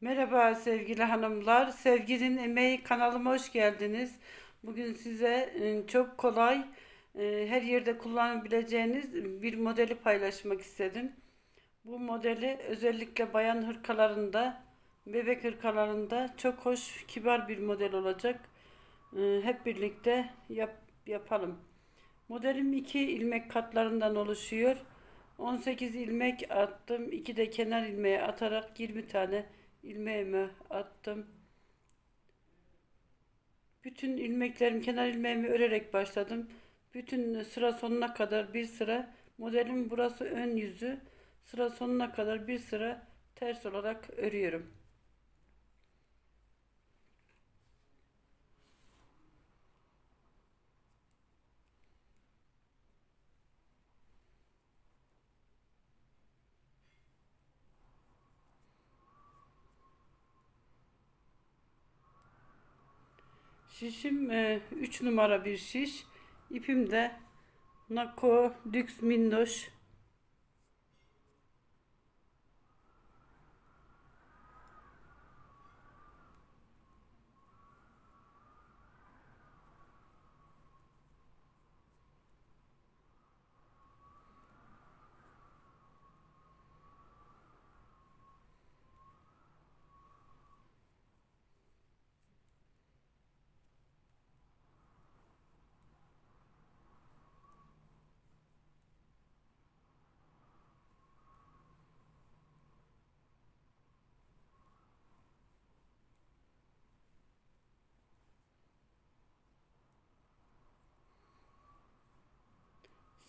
Merhaba sevgili hanımlar. Sevginin Emeği kanalıma hoş geldiniz. Bugün size e, çok kolay, e, her yerde kullanabileceğiniz bir modeli paylaşmak istedim. Bu modeli özellikle bayan hırkalarında, bebek hırkalarında çok hoş, kibar bir model olacak. E, Hep birlikte yap, yapalım. Modelim iki ilmek katlarından oluşuyor. 18 ilmek attım. 2 de kenar ilmeği atarak 20 tane ilmeğimi attım. Bütün ilmeklerim kenar ilmeğimi örerek başladım. Bütün sıra sonuna kadar bir sıra modelin burası ön yüzü. Sıra sonuna kadar bir sıra ters olarak örüyorum. Şişim 3 numara bir şiş. İpim de Nako Lux Minnoş.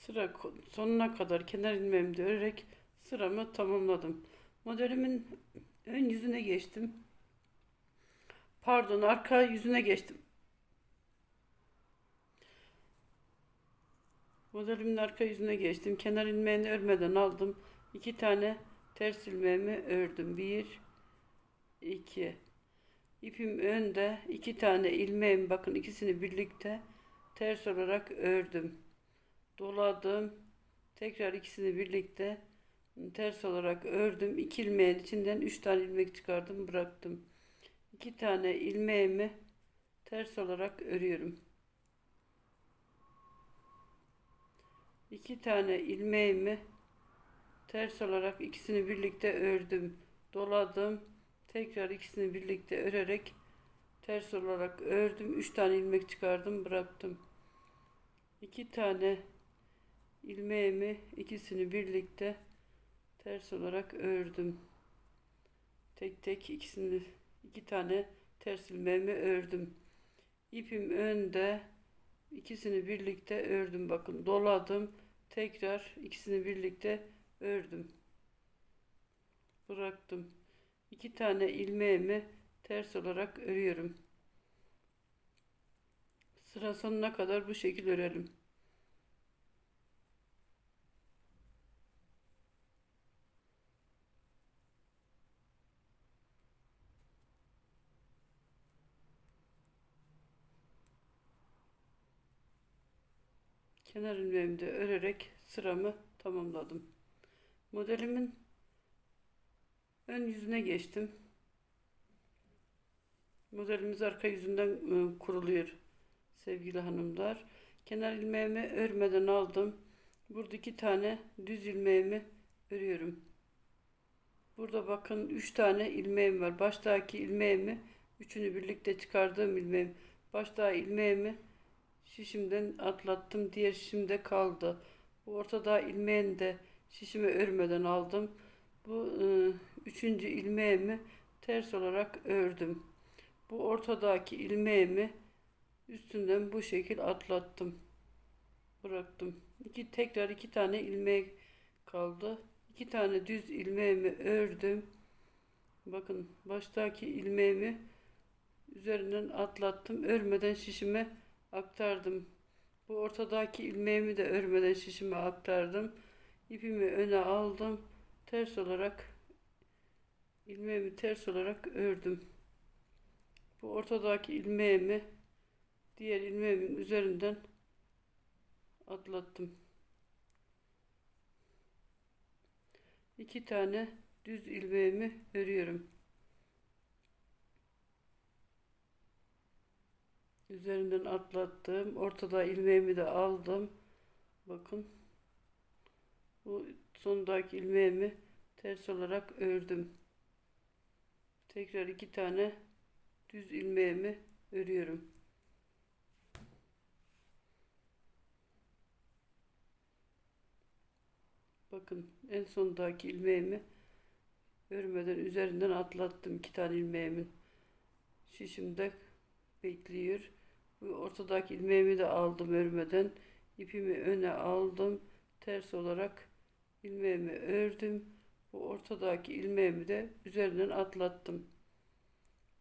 Sıra sonuna kadar kenar ilmeğimi örerek sıramı tamamladım. Modelimin ön yüzüne geçtim. Pardon arka yüzüne geçtim. Modelimin arka yüzüne geçtim. Kenar ilmeğini örmeden aldım. İki tane ters ilmeğimi ördüm. Bir, iki. İpim önde. iki tane ilmeğim bakın ikisini birlikte ters olarak ördüm. Doladım. Tekrar ikisini birlikte ters olarak ördüm. İki ilmeğin içinden üç tane ilmek çıkardım bıraktım. İki tane ilmeğimi ters olarak örüyorum. İki tane ilmeğimi ters olarak ikisini birlikte ördüm. Doladım. Tekrar ikisini birlikte örerek ters olarak ördüm. Üç tane ilmek çıkardım bıraktım. İki tane ilmeğimi ikisini birlikte ters olarak ördüm. Tek tek ikisini iki tane ters ilmeğimi ördüm. İpim önde ikisini birlikte ördüm. Bakın doladım. Tekrar ikisini birlikte ördüm. Bıraktım. İki tane ilmeğimi ters olarak örüyorum. Sıra sonuna kadar bu şekil örelim kenar ilmeğimi örerek sıramı tamamladım. Modelimin ön yüzüne geçtim. Modelimiz arka yüzünden e, kuruluyor sevgili hanımlar. Kenar ilmeğimi örmeden aldım. Burada iki tane düz ilmeğimi örüyorum. Burada bakın üç tane ilmeğim var. Baştaki ilmeğimi üçünü birlikte çıkardığım ilmeğim. Baştaki ilmeğimi şişimden atlattım. Diğer şişimde kaldı. Bu ortada ilmeğini de şişimi örmeden aldım. Bu e, üçüncü ilmeğimi ters olarak ördüm. Bu ortadaki ilmeğimi üstünden bu şekil atlattım. Bıraktım. İki, tekrar iki tane ilmek kaldı. İki tane düz ilmeğimi ördüm. Bakın baştaki ilmeğimi üzerinden atlattım. Örmeden şişime aktardım. Bu ortadaki ilmeğimi de örmeden şişime aktardım. İpimi öne aldım. Ters olarak ilmeğimi ters olarak ördüm. Bu ortadaki ilmeğimi diğer ilmeğimin üzerinden atlattım. İki tane düz ilmeğimi örüyorum. Üzerinden atlattım. Ortada ilmeğimi de aldım. Bakın. Bu sondaki ilmeğimi ters olarak ördüm. Tekrar iki tane düz ilmeğimi örüyorum. Bakın en sondaki ilmeğimi örmeden üzerinden atlattım iki tane ilmeğimin. Şişimde bekliyor. Bu ortadaki ilmeğimi de aldım örmeden. İpimi öne aldım. Ters olarak ilmeğimi ördüm. Bu ortadaki ilmeğimi de üzerinden atlattım.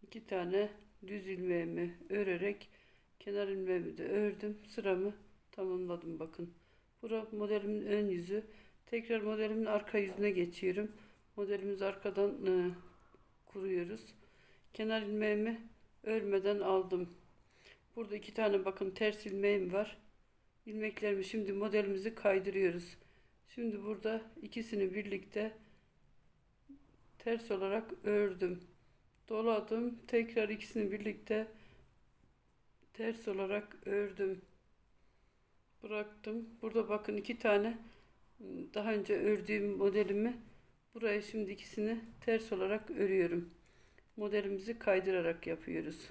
İki tane düz ilmeğimi örerek kenar ilmeğimi de ördüm. Sıramı tamamladım bakın. Bura modelimin ön yüzü. Tekrar modelimin arka yüzüne geçiyorum. Modelimizi arkadan e, kuruyoruz. Kenar ilmeğimi örmeden aldım. Burada iki tane bakın ters ilmeğim var. İlmeklerimi şimdi modelimizi kaydırıyoruz. Şimdi burada ikisini birlikte ters olarak ördüm. Doladım. Tekrar ikisini birlikte ters olarak ördüm. Bıraktım. Burada bakın iki tane daha önce ördüğüm modelimi buraya şimdi ikisini ters olarak örüyorum. Modelimizi kaydırarak yapıyoruz.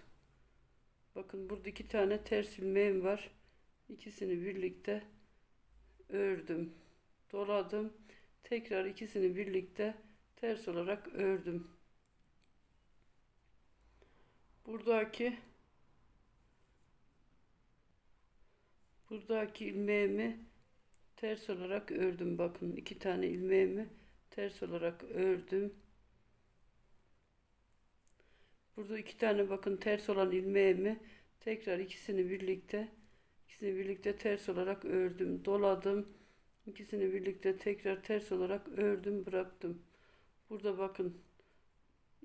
Bakın burada iki tane ters ilmeğim var. İkisini birlikte ördüm. Doladım. Tekrar ikisini birlikte ters olarak ördüm. Buradaki buradaki ilmeğimi ters olarak ördüm. Bakın iki tane ilmeğimi ters olarak ördüm. Burada iki tane bakın ters olan ilmeğimi tekrar ikisini birlikte ikisini birlikte ters olarak ördüm. Doladım. İkisini birlikte tekrar ters olarak ördüm, bıraktım. Burada bakın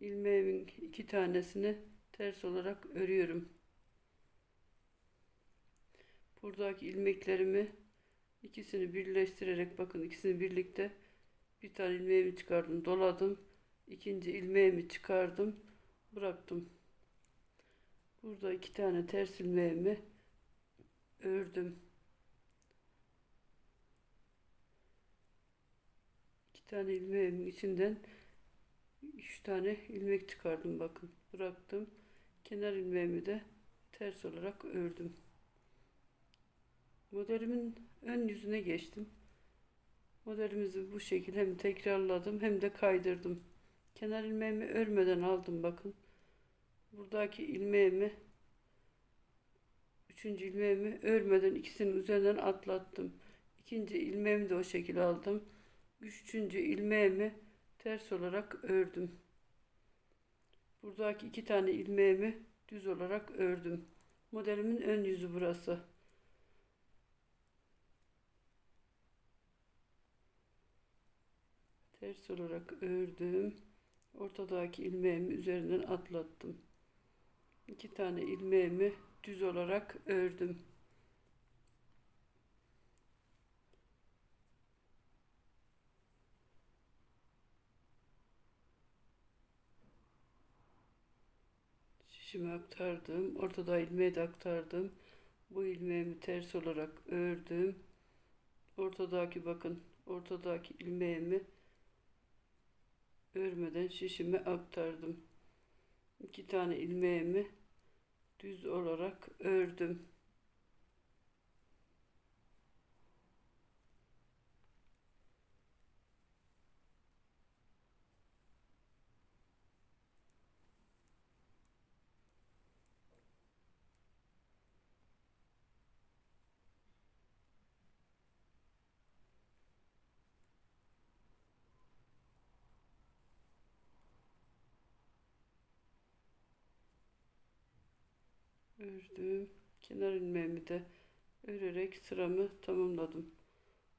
ilmeğimin iki tanesini ters olarak örüyorum. Buradaki ilmeklerimi ikisini birleştirerek bakın ikisini birlikte bir tane ilmeğimi çıkardım, doladım. ikinci ilmeğimi çıkardım, bıraktım. Burada iki tane ters ilmeğimi ördüm. İki tane ilmeğimin içinden üç tane ilmek çıkardım bakın. Bıraktım. Kenar ilmeğimi de ters olarak ördüm. Modelimin ön yüzüne geçtim. Modelimizi bu şekilde hem tekrarladım hem de kaydırdım. Kenar ilmeğimi örmeden aldım bakın. Buradaki ilmeğimi üçüncü ilmeğimi örmeden ikisinin üzerinden atlattım. İkinci ilmeğimi de o şekilde aldım. Üçüncü ilmeğimi ters olarak ördüm. Buradaki iki tane ilmeğimi düz olarak ördüm. Modelimin ön yüzü burası. Ters olarak ördüm. Ortadaki ilmeğimi üzerinden atlattım. İki tane ilmeğimi düz olarak ördüm. Şişimi aktardım. Ortada ilmeği de aktardım. Bu ilmeğimi ters olarak ördüm. Ortadaki bakın ortadaki ilmeğimi örmeden şişime aktardım. İki tane ilmeğimi düz olarak ördüm. Ördüm. Kenar ilmeğimi de örerek sıramı tamamladım.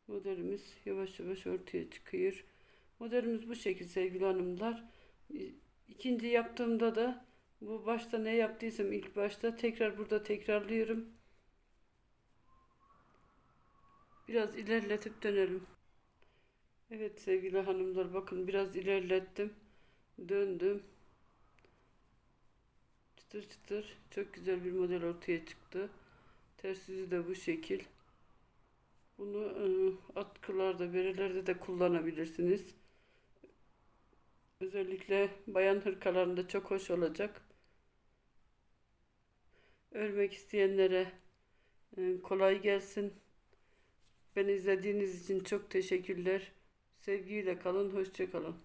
Modelimiz yavaş yavaş ortaya çıkıyor. Modelimiz bu şekilde sevgili hanımlar. İkinci yaptığımda da bu başta ne yaptıysam ilk başta tekrar burada tekrarlıyorum. Biraz ilerletip dönelim. Evet sevgili hanımlar bakın biraz ilerlettim. Döndüm Çıtır çıtır çok güzel bir model ortaya çıktı. Ters yüzü de bu şekil. Bunu e, atkılarda, berelerde de kullanabilirsiniz. Özellikle bayan hırkalarında çok hoş olacak. Örmek isteyenlere e, kolay gelsin. Beni izlediğiniz için çok teşekkürler. Sevgiyle kalın, hoşça kalın.